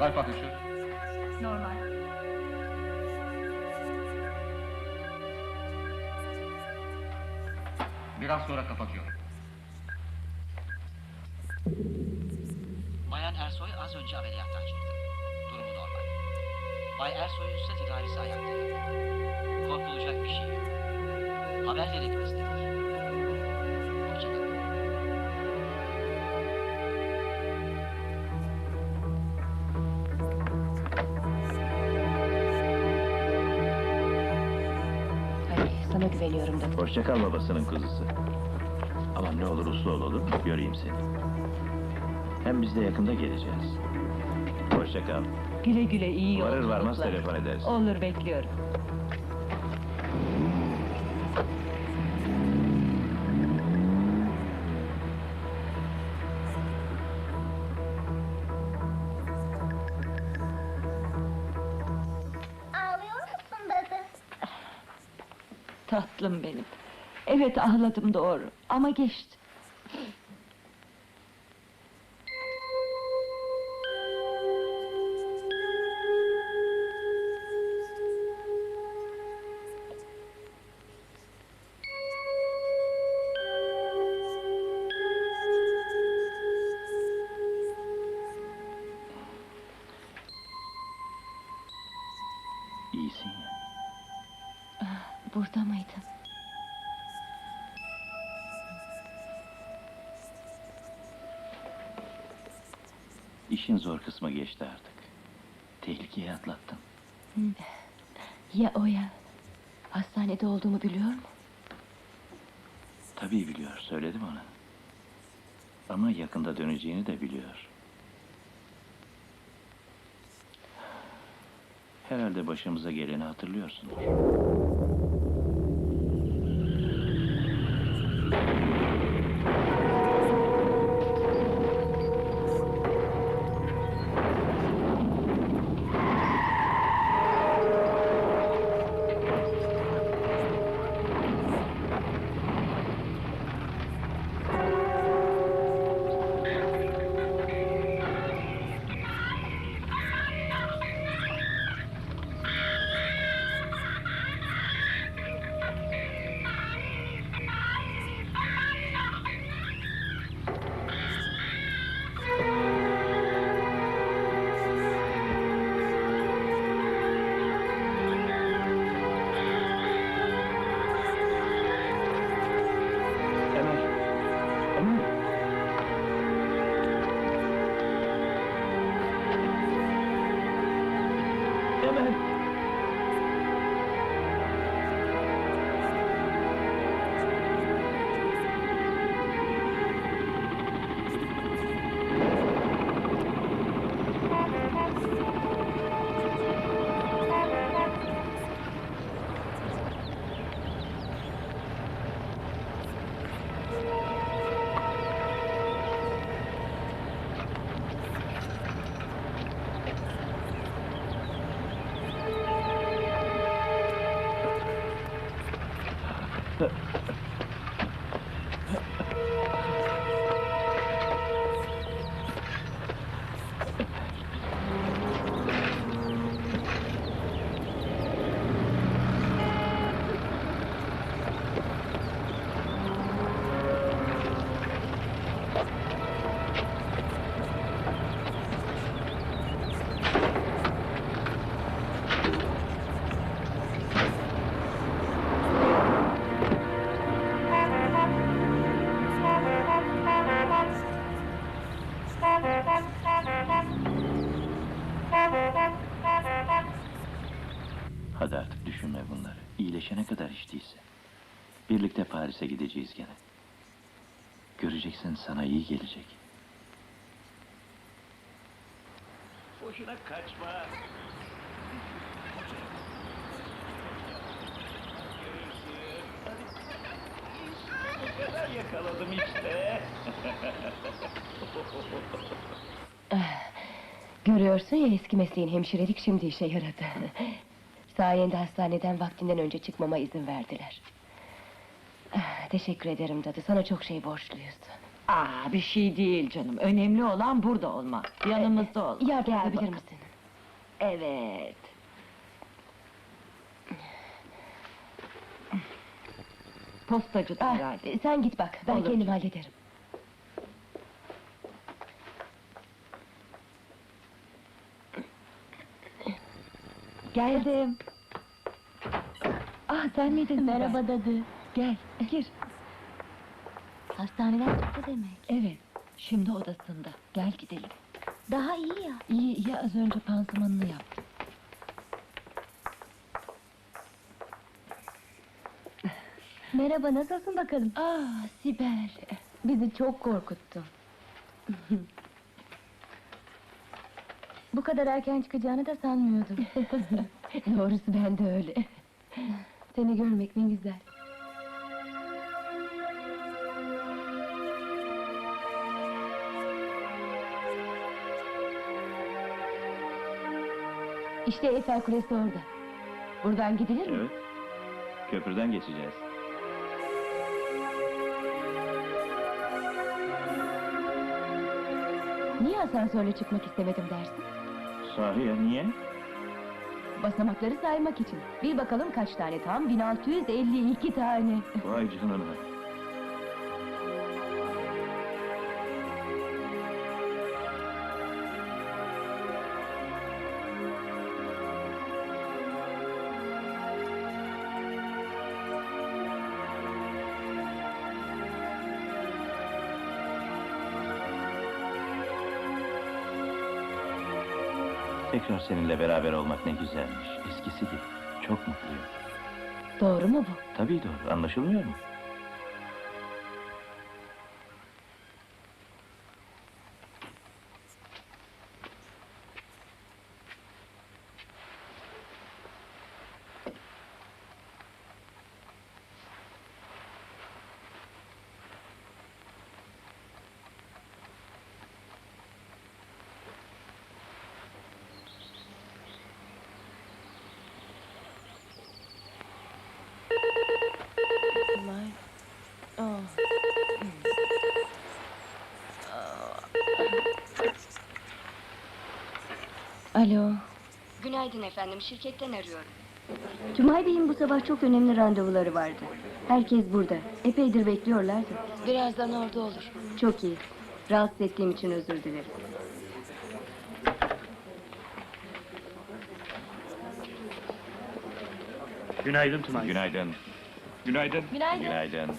Kalp atışı. Normal. Biraz sonra kapatıyorum. Bayan Ersoy az önce ameliyattan çıktı. Durumu normal. Bay Ersoy'un ise tedavisi ayakta. Korkulacak bir şey yok. Haber verelim istedik. Sana güveniyorum da. Hoşça kal babasının kuzusu. Ama ne olur uslu ol olur mu? Göreyim seni. Hem biz de yakında geleceğiz. Hoşça kal. Güle güle iyi Varır varmaz yolculuklar. telefon edersin. Olur bekliyorum. Tatlım benim. Evet ağladım doğru ama geçti. Burada mıydın? İşin zor kısmı geçti artık. Tehlikeyi atlattın. Ya o ya? Hastanede olduğumu biliyor mu? Tabii biliyor, söyledim ona. Ama yakında döneceğini de biliyor. Herhalde başımıza geleni hatırlıyorsundur. मैंने but Hadi artık düşünme bunları. İyileşene kadar hiç değilse. Birlikte Paris'e gideceğiz gene. Göreceksin sana iyi gelecek. Boşuna kaçma. Yakaladım işte. Görüyorsun ya eski mesleğin hemşirelik şimdi işe yaradı. Sayende hastaneden vaktinden önce çıkmama izin verdiler. Ah, Teşekkür ederim dadı. Sana çok şey borçluyuz. Aa, bir şey değil canım. Önemli olan burada olmak. Yanımızda ol. Yardım Gel edebilir misin? Evet. Ah, herhalde. sen git bak. Ben Olur. kendim hallederim. Geldim. Ah sen miydin? Merhaba dadı. Gel, gir. Hastaneden çıktı demek. Evet, şimdi odasında. Gel gidelim. Daha iyi ya. İyi, ya az önce pansumanını yaptım. Merhaba, nasılsın bakalım? Ah, Sibel. Bizi çok korkuttun. Bu kadar erken çıkacağını da sanmıyordum. Doğrusu ben de öyle. Seni görmek ne güzel. İşte Eiffel Kulesi orada. Buradan gidilir mi? Evet. Köprüden geçeceğiz. Niye asansörle çıkmak istemedim dersin? Sahi ya niye? Basamakları saymak için. Bir bakalım kaç tane tam? 1652 tane. Vay canına. Tekrar seninle beraber olmak ne güzelmiş. Eskisi gibi. Çok mutluyum. Doğru mu bu? Tabii doğru. Anlaşılmıyor mu? Alo. Günaydın efendim, şirketten arıyorum. Cumay Bey'in bu sabah çok önemli randevuları vardı. Herkes burada. Epeydir bekliyorlardı. Birazdan orada olur. Çok iyi. Rahatsız ettiğim için özür dilerim. Günaydın Tümay. Günaydın. Günaydın. Günaydın. Günaydın.